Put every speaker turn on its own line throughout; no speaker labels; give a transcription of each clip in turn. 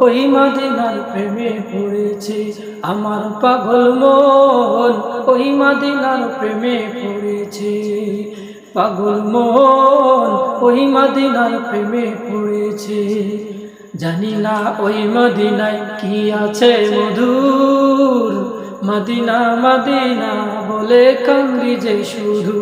ওই মদিনার প্রেমে পড়েছে আমার পাগল মন। ওই মদিনার প্রেমে পড়েছে পাগল মন। ওই মদিনার প্রেমে পড়েছে। জানি না ওই মদিনায় কি আছে মধুর। মদিনা মদিনা বলে কান্দি যে শুধু।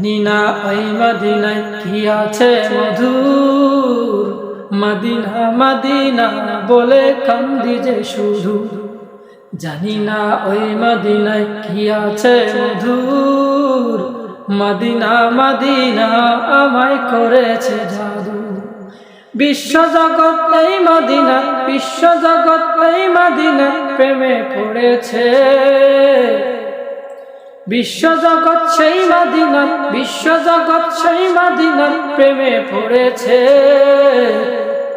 নিনা ওই মদিনায় কি আছে মধুর। মদিনা মদিনা বলে কান্দি যে শুধু। জানি না ওই মদিনায় কি আছে মধুর। মদিনা মদিনা আমায় করেছে জাদু। বিশ্ব জগৎ এই মদিনা বিশ্ব জগৎ এই মদিনা প্রেমে পড়েছে। বিশ্ব জগৎ সেই মদিনা বিশ্ব জগৎ সেই মদিনা, প্রেমে পড়েছে।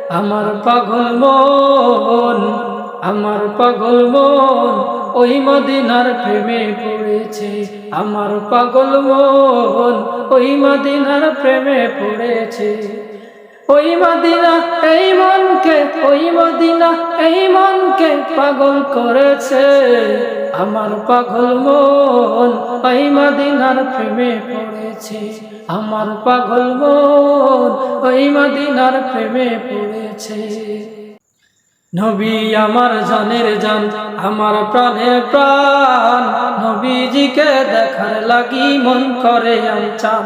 আমার পাগল মন, আমার পাগল মন, ওই মদিনার প্রেমে পড়েছে। আমার পাগল মন, ওই মদিনার প্রেমে পড়েছে। ওই মদিনা, এই মনকে, ওই মদিনা, এই মনকে পাগল করেছে। আমার পাগল মন, ওই মদিনার প্রেমে পড়েছে। আমার পাগল মন, ওই মদিনার প্রেমে পড়েছে। নবী আমার জানের জান, আমার প্রাণের প্রাণ। নবীজিকে দেখার লাগি মন করে চান।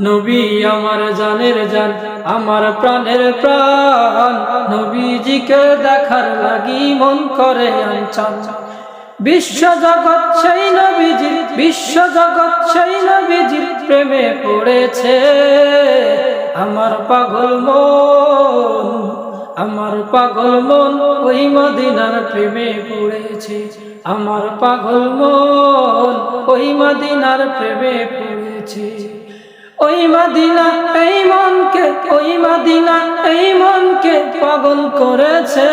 নবী আমার জানের জান, আমার প্রাণের প্রাণ। নবীজিকে দেখার লাগি মন করে চান। বিশ্ব জগৎ সেই নবীজি বিশ্ব জগৎ সেই নবীজির প্রেমে পড়েছে। আমার পাগল মন, আমার পাগল মন ওই মদিনার প্রেমে পড়েছে। আমার পাগল মন ওই মদিনার প্রেমে পড়েছে। ওই মদিনা এই মনকে, ওই মদিনা এই মনকে পাগল করেছে।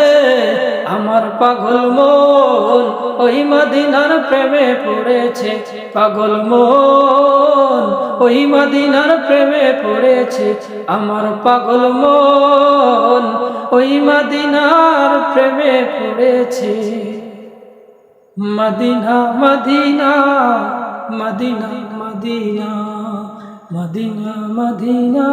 আমার পাগল মন ওই মদিনার প্রেমে পড়েছে পাগল মন, ওই মদিনার প্রেমে পড়েছে আমার পাগল মন, ওই মদিনার প্রেমে পড়েছে। Medina Medina Medina Medina Medina Medina.